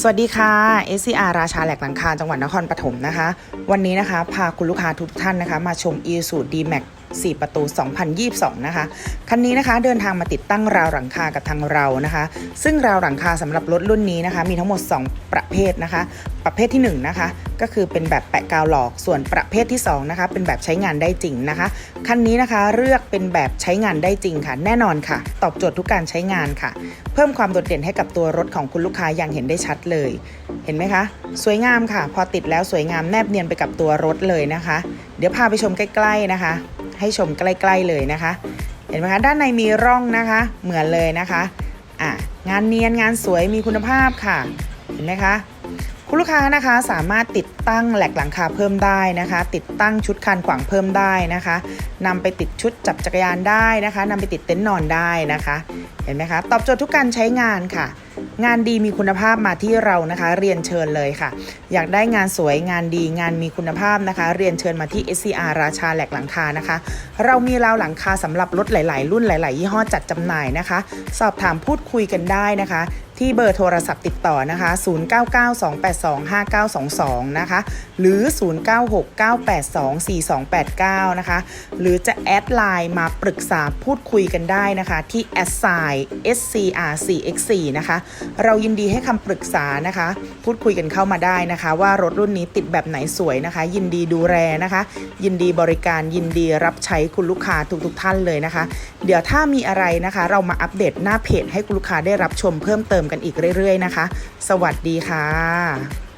สวัสดีค่ะ SCR ราชาแหลกหลังคาจังหวัดนครปฐมนะคะ วันนี้นะคะ พาคุณลูกค้าทุกท่านนะคะ มาชม e s u d m a x 4 ประตู 2022 นะคะ คันนี้นะคะเดินทางมาติดตั้งราวหลังคากับทางเรานะคะ ซึ่งราวหลังคาสำหรับรถรุ่นนี้นะคะ มีทั้งหมด 2 ประเภทนะคะ ประเภทที่ 1 นะคะ ก็คือเป็นแบบแปะกาวหลอก ส่วนประเภทที่ 2 นะคะ เป็นแบบใช้งานได้จริงนะคะ คันนี้นะคะเลือกเป็นแบบใช้งานได้จริงค่ะ แน่นอนค่ะ ตอบโจทย์ทุกการใช้งานค่ะ เพิ่มความโดดเด่นให้กับตัวรถของคุณลูกค้าอย่างเห็นได้ชัดเลย เห็นไหมคะ สวยงามค่ะ พอติดแล้วสวยงามแนบเนียนไปกับตัวรถเลยนะคะ เดี๋ยวพาไปชมใกล้ ๆนะคะ ให้ชมใกล้ๆเลยนะคะ เห็นไหมคะ ด้านในมีร่องนะคะ เหมือนเลยนะคะอะงานเนียนงานสวยมีคุณภาพค่ะ เห็นไหมคะ คุณลูกค้านะคะสามารถติดตั้งแหลกหลังคาเพิ่มได้นะคะ ติดตั้งชุดคานขวางเพิ่มได้นะคะนำไปติดชุดจับจักรยานได้นะคะนำไปติดเต็นท์นอนได้นะคะ เห็นไหมคะ ตอบโจทย์ทุกการใช้งานค่ะ งานดีมีคุณภาพมาที่เรานะคะ เรียนเชิญเลยค่ะ อยากได้งานสวยงานดีงานมีคุณภาพนะคะ เรียนเชิญมาที่ SCR ราชาแหลกหลังคานะคะ เรามีราวหลังคาสำหรับรถหลาย ๆ รุ่นหลาย ๆ ยี่ห้อจัดจำหน่ายนะคะ สอบถามพูดคุยกันได้นะคะ ที่เบอร์โทรศัพท์ติดต่อนะคะ 0992825922 นะคะ หรือ 0969824289 นะคะ หรือจะแอดไลน์มาปรึกษาพูดคุยกันได้นะคะ ที่ a s s i scr4x4 นะคะ เรายินดีให้คำปรึกษานะคะ พูดคุยกันเข้ามาได้นะคะ ว่ารถรุ่นนี้ติดแบบไหนสวยนะคะ ยินดีดูแลนะคะ ยินดีบริการยินดีรับใช้คุณลูกค้าทุกๆท่านเลยนะคะ เดี๋ยวถ้ามีอะไรนะคะ เรามาอัปเดตหน้าเพจให้คุณลูกค้าได้รับชมเพิ่มเติมกันอีกเรื่อย ๆ นะคะ สวัสดีค่ะ